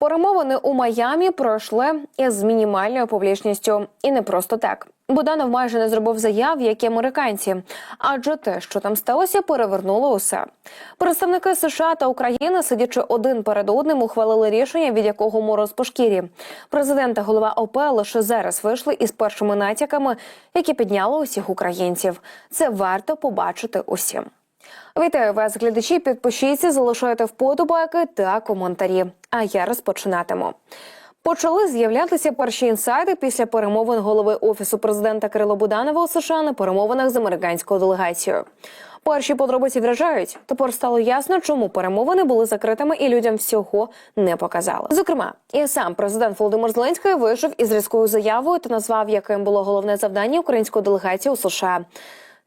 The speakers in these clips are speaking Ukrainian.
Перемовини у Майамі пройшли із мінімальною публічністю, і не просто так. Буданов майже не зробив заяв, як і американці, адже те, що там сталося, перевернуло усе. Представники США та України, сидячи один перед одним, ухвалили рішення, від якого мороз по шкірі. Президент та голова ОП лише зараз вийшли із першими натяками, які підняли усіх українців. Це варто побачити усім. Вітаю вас, глядачі. Підпишіться, залишайте вподобайки та коментарі. А я розпочинатиму. Почали з'являтися перші інсайди після перемовин голови офісу президента Кирило Буданова у США на перемовинах з американською делегацією. Перші подробиці вражають. Тепер стало ясно, чому перемовини були закритими і людям всього не показали. Зокрема, і сам президент Володимир Зеленський вийшов із різкою заявою та назвав, яким було головне завдання української делегації у США.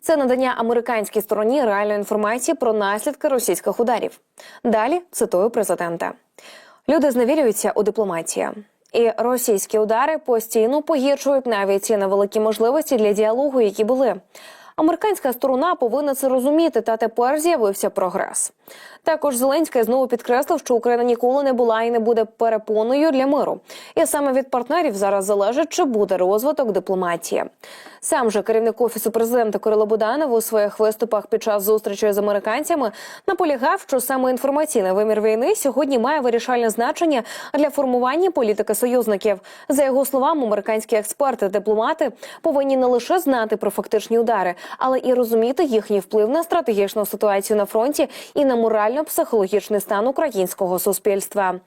Це надання американській стороні реальної інформації про наслідки російських ударів. Далі цитую президента: люди зневірюються у дипломатії. І російські удари постійно погіршують навіть ці невеликі можливості для діалогу, які були. Американська сторона повинна це розуміти, та тепер з'явився прогрес. Також Зеленський знову підкреслив, що Україна ніколи не була і не буде перепоною для миру. І саме від партнерів зараз залежить, чи буде розвиток дипломатії. Сам же керівник офісу президента Кирило Буданов у своїх виступах під час зустрічі з американцями наполягав, що саме інформаційний вимір війни сьогодні має вирішальне значення для формування політики союзників. За його словами, американські експерти, дипломати повинні не лише знати про фактичні удари, але і розуміти їхній вплив на стратегічну ситуацію на фронті і на морально-психологічний стан українського суспільства.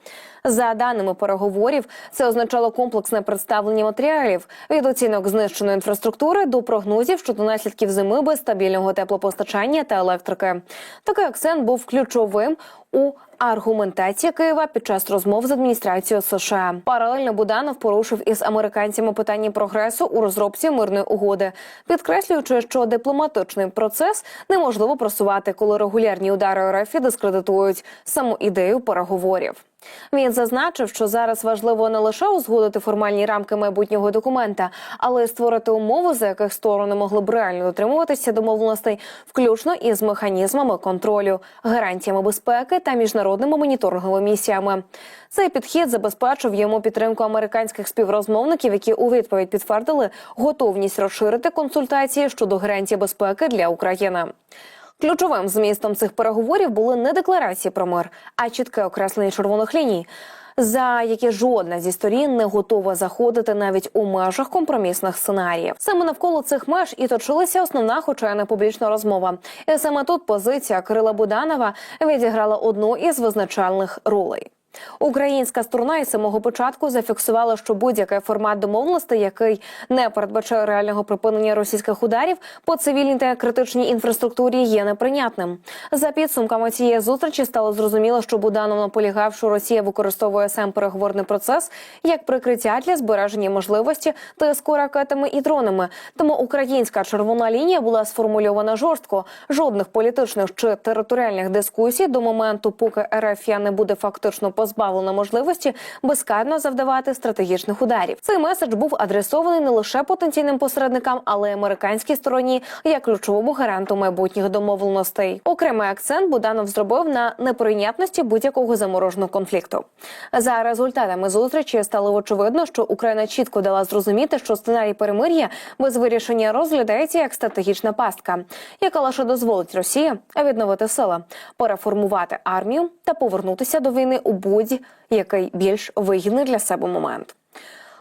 За даними переговорів, це означало комплексне представлення матеріалів від оцінок знищеної інфраструктури до прогнозів щодо наслідків зими без стабільного теплопостачання та електрики. Такий акцент був ключовим у аргументації Києва під час розмов з адміністрацією США. Паралельно Буданов порушив із американцями питання прогресу у розробці мирної угоди, підкреслюючи, що дипломатичний процес неможливо просувати, коли регулярні удари РФ дискредитують саму ідею переговорів. Він зазначив, що зараз важливо не лише узгодити формальні рамки майбутнього документа, але й створити умови, за яких сторони могли б реально дотримуватися домовленостей, включно із механізмами контролю, гарантіями безпеки та міжнародними моніторинговими місіями. Цей підхід забезпечив йому підтримку американських співрозмовників, які у відповідь підтвердили готовність розширити консультації щодо гарантій безпеки для України. Ключовим змістом цих переговорів були не декларації про мир, а чітке окреслення червоних ліній, за які жодна зі сторін не готова заходити навіть у межах компромісних сценаріїв. Саме навколо цих меж і точилася основна, хоча й не публічна розмова. І саме тут позиція Кирила Буданова відіграла одну із визначальних ролей. Українська сторона із самого початку зафіксувала, що будь-який формат домовленостей, який не передбачає реального припинення російських ударів по цивільній та критичній інфраструктурі, є неприйнятним. За підсумками цієї зустрічі стало зрозуміло, що Буданов наполягав, що Росія використовує сам переговорний процес як прикриття для збереження можливості тиску ракетами і дронами. Тому українська червона лінія була сформульована жорстко. Жодних політичних чи територіальних дискусій до моменту, поки РФ не буде фактично позбавлена можливості безкарно завдавати стратегічних ударів. Цей меседж був адресований не лише потенційним посередникам, але й американській стороні як ключовому гаранту майбутніх домовленостей. Окремий акцент Буданов зробив на неприйнятності будь-якого замороженого конфлікту. За результатами зустрічі стало очевидно, що Україна чітко дала зрозуміти, що сценарій перемир'я без вирішення розглядається як стратегічна пастка, яка лише дозволить Росії відновити сили, переформувати армію та повернутися до війни у будь-який більш вигідний для себе момент.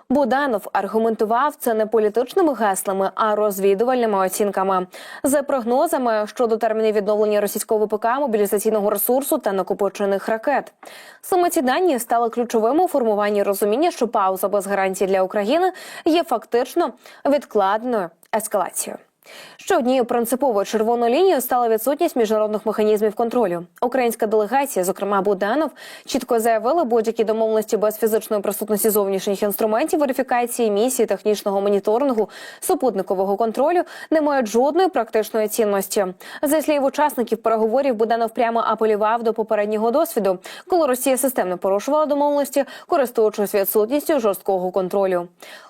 Буданов аргументував це не політичними гаслами, а розвідувальними оцінками за прогнозами щодо термінів відновлення російського ВПК, мобілізаційного ресурсу та накопичених ракет. Саме ці дані стали ключовими у формуванні розуміння, що пауза без гарантій для України є фактично відкладною ескалацією. Ще однією принциповою червоною лінією стала відсутність міжнародних механізмів контролю. Українська делегація, зокрема Буданов, чітко заявила, будь-які домовленості без фізичної присутності зовнішніх інструментів верифікації місії, технічного моніторингу, супутникового контролю не мають жодної практичної цінності. За слів учасників переговорів, Буданов прямо апелював до попереднього досвіду, коли Росія системно порушувала домовленості, користуючись відсутністю жорсткого контролю.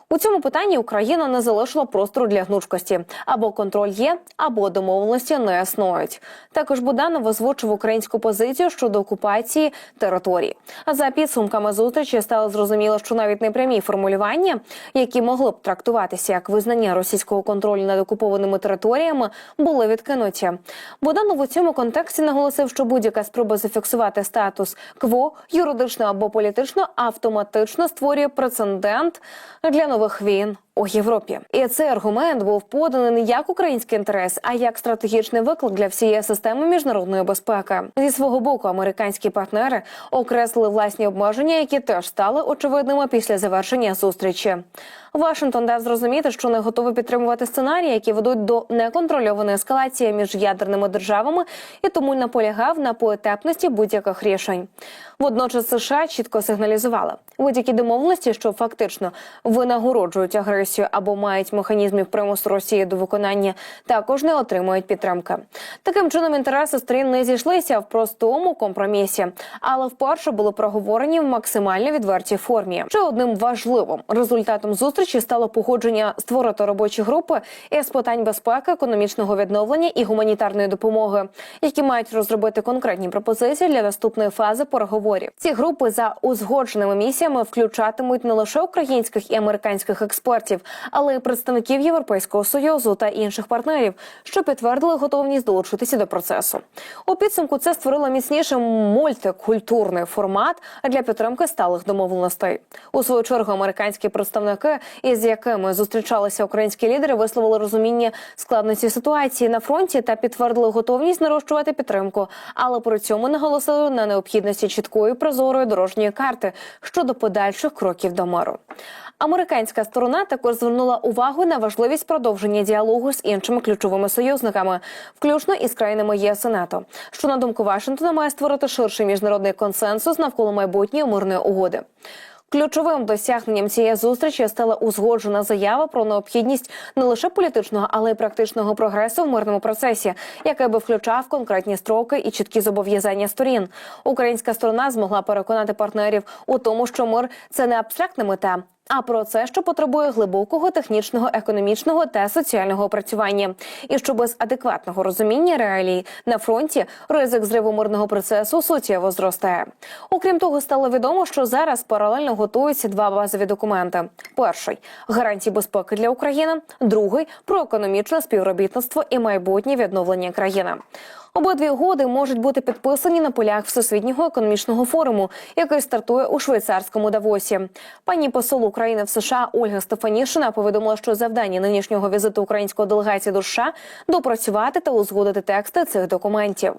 У цьому питанні Україна не залишила простору для гнучкості або контроль є, або домовленості не існують. Також Буданов озвучив українську позицію щодо окупації території. А за підсумками зустрічі стало зрозуміло, що навіть непрямі формулювання, які могли б трактуватися як визнання російського контролю над окупованими територіями, були відкинуті. Буданов у цьому контексті наголосив, що будь-яка спроба зафіксувати статус кво юридично або політично автоматично створює прецедент для нових війн. У Європі і цей аргумент був поданий не як український інтерес, а як стратегічний виклик для всієї системи міжнародної безпеки. Зі свого боку, американські партнери окреслили власні обмеження, які теж стали очевидними після завершення зустрічі. Вашингтон дав зрозуміти, що не готовий підтримувати сценарії, які ведуть до неконтрольованої ескалації між ядерними державами, і тому наполягав на поетапності будь-яких рішень. Водночас США чітко сигналізували будь-які домовленості, що фактично винагороджують агресію або мають механізмів примусу Росії до виконання, також не отримують підтримки. Таким чином інтереси сторін не зійшлися в простому компромісі, але вперше були проговорені в максимально відвертій формі. Ще одним важливим результатом зустрічі стало погодження створити робочі групи із питань безпеки, економічного відновлення і гуманітарної допомоги, які мають розробити конкретні пропозиції для наступної фази переговорів. Ці групи за узгодженими місіями включатимуть не лише українських і американських експертів, але й представників Європейського союзу та інших партнерів, що підтвердили готовність долучитися до процесу. У підсумку це створило міцніший мультикультурний формат для підтримки сталих домовленостей. У свою чергу американські представники, із якими зустрічалися українські лідери, висловили розуміння складності ситуації на фронті та підтвердили готовність нарощувати підтримку, але при цьому наголосили на необхідності чіткої прозорої дорожньої карти щодо подальших кроків до миру. Американська сторона також звернула увагу на важливість продовження діалогу з іншими ключовими союзниками, включно із країнами ЄС і НАТО, що на думку Вашингтона має створити ширший міжнародний консенсус навколо майбутньої мирної угоди. Ключовим досягненням цієї зустрічі стала узгоджена заява про необхідність не лише політичного, але й практичного прогресу в мирному процесі, який би включав конкретні строки і чіткі зобов'язання сторін. Українська сторона змогла переконати партнерів у тому, що мир це не абстрактна мета. А про це, що потребує глибокого технічного, економічного та соціального опрацювання, і що без адекватного розуміння реалій на фронті ризик зриву мирного процесу суттєво зростає. Окрім того, стало відомо, що зараз паралельно готуються два базові документи: перший гарантії безпеки для України, другий про економічне співробітництво і майбутнє відновлення країни. Обидві угоди можуть бути підписані на полях Всесвітнього економічного форуму, який стартує у швейцарському Давосі. Пані посол України в США Ольга Стефанішина повідомила, що завдання нинішнього візиту української делегації до США допрацювати та узгодити тексти цих документів.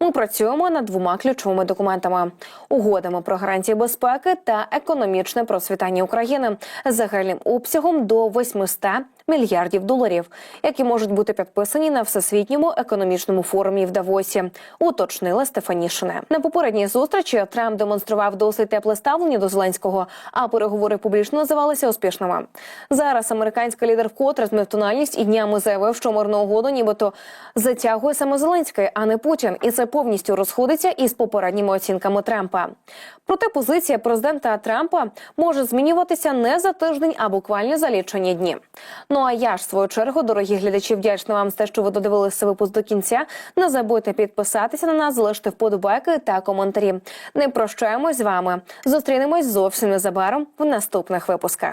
Ми працюємо над двома ключовими документами: угодами про гарантії безпеки та економічне процвітання України загальним обсягом до 800 мільярдів доларів, які можуть бути підписані на всесвітньому економічному форумі в Давосі. Уточнила Стефанішина. На попередній зустрічі Трамп демонстрував досить тепле ставлення до Зеленського, а переговори публічно називалися успішними. Зараз американський лідер вкотре змив тональність і днями заявив, що мирну угоду, нібито затягує саме Зеленський, а не Путін, і це повністю розходиться із попередніми оцінками Трампа. Проте позиція президента Трампа може змінюватися не за тиждень, а буквально за лічені дні. Ну а я ж в свою чергу, дорогі глядачі, вдячна вам за те, що ви додивилися випуск до кінця. Не забудьте підписатися на нас, залишити вподобайки та коментарі. Не прощаємось з вами. Зустрінемось зовсім незабаром в наступних випусках.